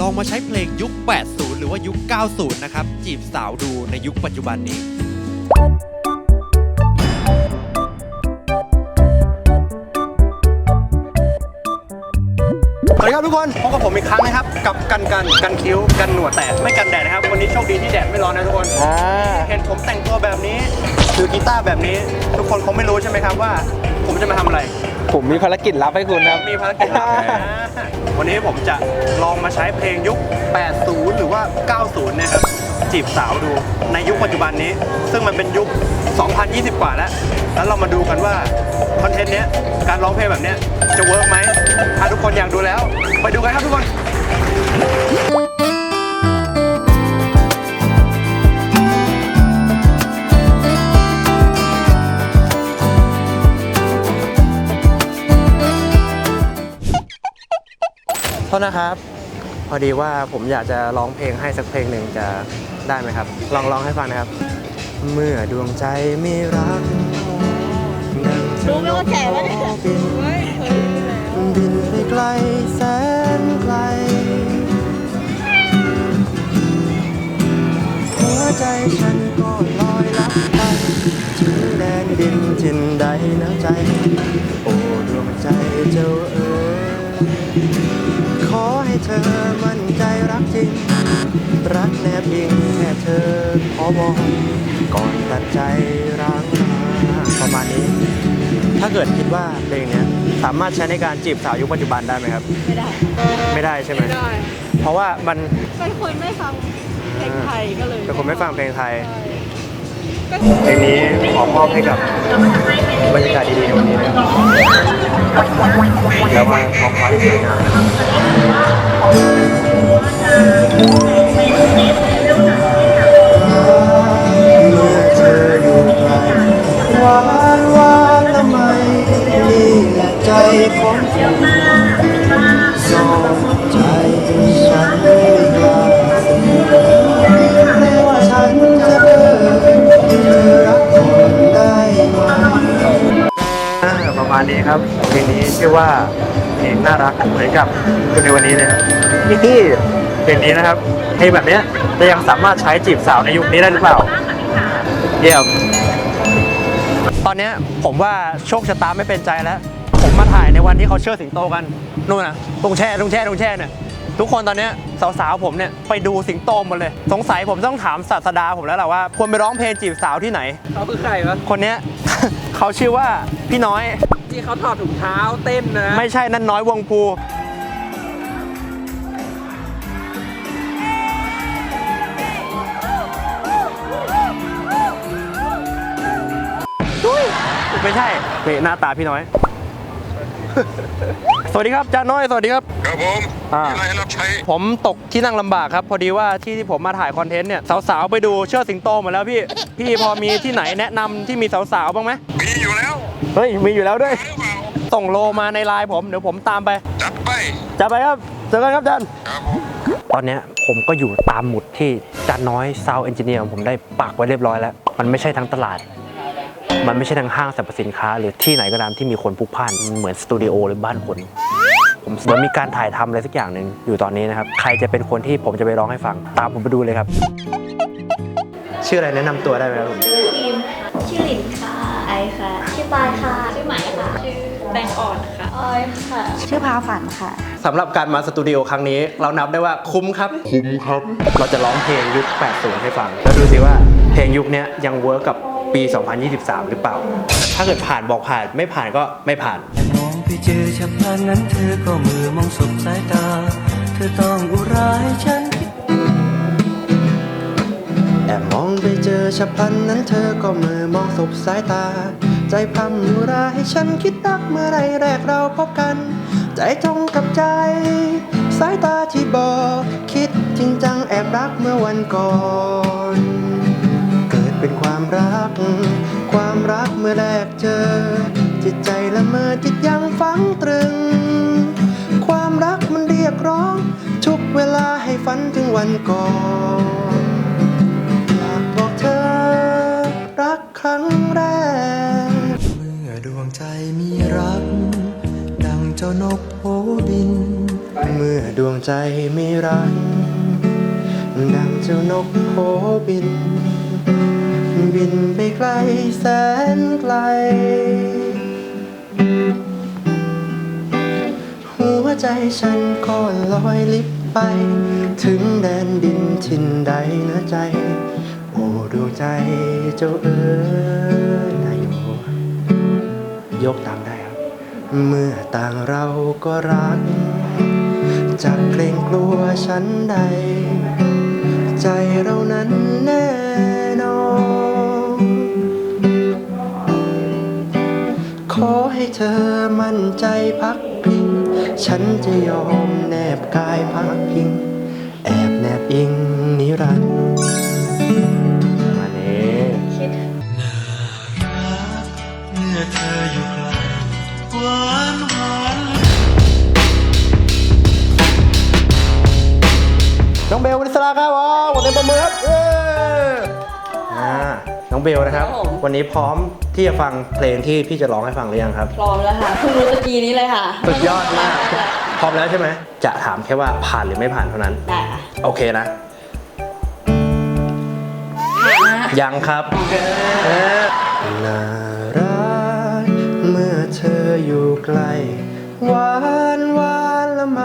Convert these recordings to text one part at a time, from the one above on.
ลองมาใช้เพลงยุค 80 หรือว่ายุค 90 นะครับ จีบสาวดูในยุคปัจจุบันนี้ สวัสดีครับทุกคนพบกับผมอีกครั้งนะครับ กับกันกันกันคิ้วกันหนวดแต่ไม่กันแดดนะครับ วันนี้โชคดีที่แดดไม่ร้อนนะทุกคนเห็นผมแต่งตัวแบบนี้ถือกีตาร์แบบนี้ ทุกคนคงไม่รู้ใช่ไหมครับว่า ผมจะมาทำอะไร ผมมีภารกิจลับให้คุณครับ มีภารกิจลับวันนี้ผมจะลองมาใช้เพลงยุค 80 หรือว่า 90 เนะครับ จีบสาวดูในยุคปัจจุบันนี้ ซึ่งมันเป็นยุค 2020 กว่าแล้ว แล้วเรามาดูกันว่า คอนเทนต์เนี้ย การร้องเพลงแบบเนี้ย จะเวิร์กไหมถ้าทุกคนอยากดูแล้ว ไปดูกันครับทุกคน โทษนะครับ พอดีว่าผมอยากจะร้องเพลงให้สักเพลงหนึ่งจะได้ไหมครับ ลองร้องให้ฟังนะครับ เมื่อดวงใจไม่รักรู้ไหมว่าแก่แล้วเนี่ยบินไปไกลแสนไกล หัวใจฉันก็ลอยลับไปถึงแดนดินจินใดแล้วใจ อให้เธอมั่นใจรักจริง รักแนบอิงแค่เธอขอบอกก่อนตัดใจร้างราประมาณนี้ ถ้าเกิดคิดว่าเพลงเนี้ยสามารถใช้ในการจีบสาวยุคปัจจุบันได้ไหมครับ ไม่ได้ ไม่ได้ใช่ไหม ไม่ได้เพราะว่ามันเป็นคนไม่ฟังเพลงไทยก็เลยเป็นคนไม่ฟังเพลงไทย ใช่ เพลงนี้ขอมอบให้กับบรรยากาศดีๆในวันนี้นะครับแล้วมาท้องฟ้าที่สวยงามหวานหวานละไมนี่แหละใจของผม ประมาณนี้ครับเพลงนี้ชื่อว่าเพลงน่ารักเหมือนกับคุณในวันนี้เลยครับนี่เพลงนี้นะครับเพลงแบบเนี้ยจะยังสามารถใช้จีบสาวในยุคนี้ได้หรือเปล่าเยี่ยมตอนเนี้ยผมว่าโชคชะตาไม่เป็นใจแล้ว ผมมาถ่ายในวันที่เขาเชิดสิงโตกันนู่นนะตรงแช่ตรงแช่ตรงแช่เนี่ย ทุกคนตอนเนี้ยสาวๆผมเนี่ยไปดูสิงโตหมดเลย สงสัยผมต้องถามศาสดาผมแล้วแหละว่าควรไปร้องเพลงจีบสาวที่ไหน เขาคือใครวะคนเนี้ย เขาชื่อว่าพี่น้อย ที่เขาถอดถุงเท้าเต้นนะ ไม่ใช่นั่นน้อยวงภูอุ๊ยไม่ใช่นี่หน้าตาพี่น้อย สวัสดีครับจาน้อยสวัสดีครับ ครับผมอ่า มีอะไรให้รับใช้ ผมตกที่นั่งลำบากครับ พอดีว่าที่ที่ผมมาถ่ายคอนเทนต์เนี่ยสาวๆไปดูเชือกสิงโตหมดแล้วพี่ พี่พอมีที่ไหนแนะนำที่มีสาวๆบ้างไหมมีอยู่แล้วเฮ้ยมีอยู่แล้วด้วย หรือเปล่าส่งโลมาในไลน์ผมเดี๋ยวผมตามไปจัดไป จะไปครับเจอกันครับจัน ครับผม ตอนเนี้ยผมก็อยู่ตามหมุดที่จานน้อยซาวเอนจิเนียร์ผมได้ปักไว้เรียบร้อยแล้ว มันไม่ใช่ทั้งตลาด มันไม่ใช่ทั้งห้างสรรพสินค้า หรือที่ไหนก็ตามที่มีคนพลุกพล่านมันเหมือนสตูดิโอหรือบ้านคนผมเหมือนมีการถ่ายทำอะไรสักอย่างหนึ่งอยู่ตอนนี้นะครับ ใครจะเป็นคนที่ผมจะไปร้องให้ฟัง ตามผมไปดูเลยครับ ชื่ออะไรแนะนำตัวได้ไหมครับผมทีมชื่อหลินค่ะ ไอค่ะ ชื่อปายค่ะ ชื่อไหมค่ะ ชื่อแตงอ่อนค่ะ ออยค่ะ ชื่อพาฝันค่ะ สำหรับการมาสตูดิโอครั้งนี้ เรานับได้ว่าคุ้มครับ คุ้มครับ เราจะร้องเพลงยุค 80 ให้ฟัง แล้วดูสิว่าเพลงยุคเนี้ยยังเวิร์กกับ ปี 2023 หรือเปล่า ถ้าเกิดผ่านบอกผ่านไม่ผ่านก็ไม่ผ่าน มองไปเจอฉับพลันนั้นเธอก็มือมองสบสายตา เธอต้องอุราให้ฉันแอบมองไปเจอฉับพลันนั้นเธอก็มือมองสบสายตา ใจพร่ำอยู่ราให้ฉันคิดรักเมื่อไรแรกเราพบกัน ใจตรงกับใจ สายตาที่บอก คิดจริงจังแอบรักเมื่อวันก่อน เป็นความรัก ความรักเมื่อแรกเจอ จิตใจละเมอจิตยังฝังตรึง ความรักมันเรียกร้อง ทุกเวลาให้ฝันถึงวันก่อนอยากบอกเธอ รักครั้งแรก เมื่อดวงใจมีรัก ดังเจ้านกโผบิน เมื่อดวงใจม่รักดังเจ้านกโผบิน บินไปไกลแสนไกล หัวใจฉันก็ลอยลิบไป ถึงแดนดินทินใดนะใจ โอ้ดวงใจเจ้าเอ๋ยนายโยยกตามได้ครับ เมื่อต่างเราก็รักจากเกรงกลัวฉันใด ใจเรานั้นแน่ ขอให้เธอมั่นใจพักพิง ฉันจะยอมแนบกายพักพิง แอบแนบอิงนิรันดร์มาเนี้เมื่อเธออยู่ไกลหวานหวานน้องเบลวนิสลาครับอ๋อวันนี้ประมือครับ อ่าน้องเบลนะครับ ครับผม วันนี้พร้อมที่จะฟังเพลงที่พี่จะร้องให้ฟังหรือยังครับ พร้อมแล้วค่ะเพิ่งรู้ตะกี้นี้เลยค่ะสุดยอดมาก พร้อมแล้วใช่ไหม จะถามแค่ว่าผ่านหรือไม่ผ่านเท่านั้น ได้ค่ะโอเคนะ ยังครับเอ๊ะน่ารักเมื่อเธออยู่ใกล้หวานหวานละไม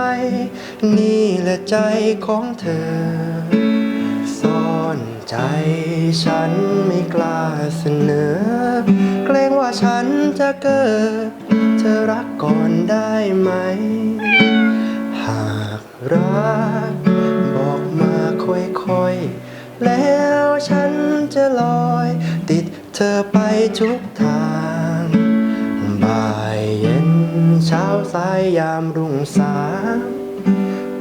นี่แหละใจของเธอซ่อน ใจฉันไม่กล้าเสนอ เกรงว่าฉันจะเกิด เธอรักก่อนได้ไหม หากรัก บอกมาค่อยๆ แล้วฉันจะลอย ติดเธอไปทุกทางบ่ายเย็นเช้าสายยามรุ่งสาง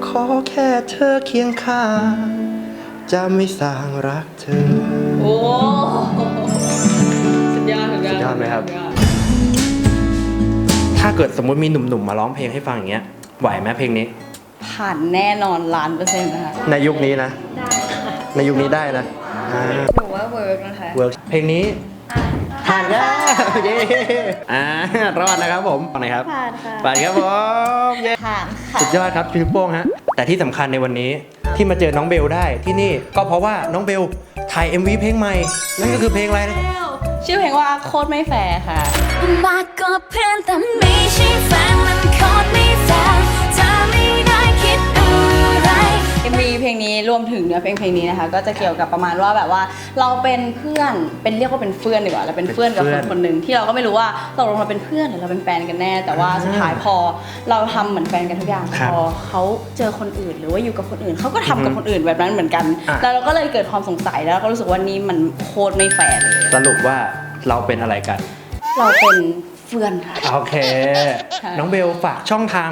ขอแค่เธอเคียงข้าง จะไม่สร้างรักเธอ โอ้สุดยอดสุดยอดสุดยอดไหมครับ ถ้าเกิดสมมติมีหนุ่มๆ มาร้องเพลงให้ฟังอย่างเงี้ย ไหวไหมเพลงนี้ ผ่านแน่นอนล้านเปอร์เซ็นต์นะคะ ในยุคนี้นะ ในยุคนี้ได้นะอ่าหนูว่าเวิร์กนะคะ เวิร์กเพลงนี้ ผ่านแล้วเย้อ่ารอดนะครับผมฟังหน่อยครับผ่านค่ะ ผ่านครับผมเย้ผ่านค่ะ สุดยอดครับพี่โป้งฮะ แต่ที่สำคัญในวันนี้ที่มาเจอน้องเบลได้ที่นี่ก็เพราะว่าน้องเบลถ่าย MV เพลงใหม่ นั่นก็คือเพลงอะไรนะชื่อเพลงว่าโคตรไม่แฟร์ค่ะ มาก็เพื่อนแต่ไม่ใช่แฟนมันโคตรไม่ MV เพลงนี้รวมถึงเนื้อเพลงเพลงนี้นะคะ ก็จะเกี่ยวกับประมาณว่าแบบว่า เราเป็นเพื่อนเป็นเรียกว่าเป็นเพื่อนดีกว่าเราเป็นเพื่อนกับเป็นคเพื่อนนคนหนึ่งที่เราก็ไม่รู้ว่าตกลงเราเป็นเพื่อนหรือเราเป็นแฟนกันแน่ แต่ว่าสุดท้ายพอเราทำเหมือนแฟนกันทุกอย่างครับพอเขาเจอคนอื่น หรือว่าอยู่กับคนอื่นเขาก็ทำกับคนอื่นแบบนั้นเหมือนกัน อะ แล้วเราก็เลยเกิดความสงสัยแล้วก็รู้สึกว่านี่มันโคตรไม่แฟร์เลย สรุปว่าเราเป็นอะไรกัน เราเป็นเพื่อนค่ะ โอเคค่ะน้องเบลฝากช่องทาง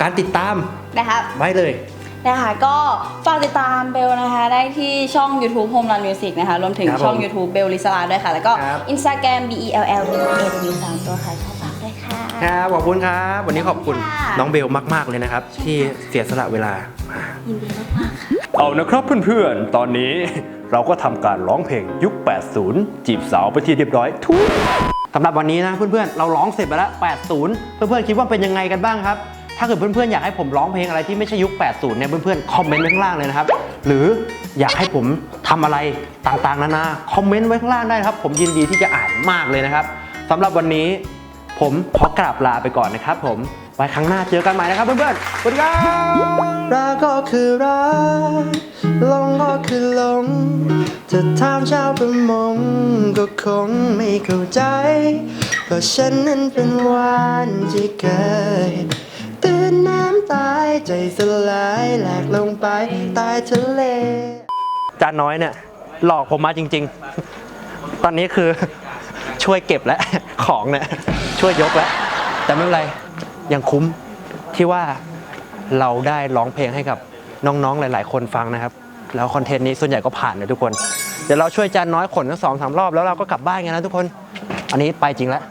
การติดตามนะครับ ไว้เลย นะคะก็ฝากติดตามเบลนะคะได้ที่ช่อง YouTube Home Run Music นะคะรวมถึงครับผมช่อง YouTube เบลลิสลาด้วยค่ะ แล้วก็ ครับ Instagram B E L L B E L U สามตัวค่ะชอบฝากด้วยค่ะ ครับขอบคุณครับ วันนี้ขอบคุณค่ะ น้องเบลมาก ๆ เลยนะครับ ที่เสียสละเวลาเอานะครับเพื่อนๆ ตอนนี้ เราก็ทำการร้องเพลงยุค 80 จีบสาวไปที่เรียบร้อยทุก สำหรับวันนี้นะเพื่อนๆ เราร้องเสร็จไปแล้ว 80 เพื่อนๆ คิดว่าเป็นยังไงกันบ้างครับ ถ้าเกิดเพื่อนๆอยากให้ผมร้องเพลงอะไรที่ไม่ใช่ยุค 80 เนี่ยเพื่อนๆคอมเมนต์ไว้ข้างล่างเลยนะครับ หรืออยากให้ผมทำอะไรต่างๆนานาคอมเมนต์ไว้ข้างล่างได้ครับ ผมยินดีที่จะอ่านมากเลยนะครับสำหรับวันนี้ ผมขอกราบลาไปก่อนนะครับ ผมไว้ครั้งหน้าเจอกันใหม่นะครับเพื่อนๆสวัสดีครับรักก็คือรักลงก็คือลงจะถามชาวประมงก็คงไม่เข้าใจเพราะฉันนั้นเป็นวานที่เคยตื่ นน้ำตายใจสลายแหลกลงไปใต้ทะเลจานน้อยเนี่ย หลอกผมมาจริง ๆ ตอนนี้คือช่วยเก็บแล้วของเนี่ยช่วยยกแล้วแต่ไม่เป็นไรยังคุ้มที่ว่าเราได้ร้องเพลงให้กับน้องๆหลาย ๆ คนฟังนะครับ แล้วคอนเทนต์นี้ส่วนใหญ่ก็ผ่านนะทุกคน เดี๋ยวเราช่วยจานน้อยขนทั้งสองสามรอบแล้วเราก็กลับบ้านกันนะทุกคน อันนี้ไปจริงแล้ว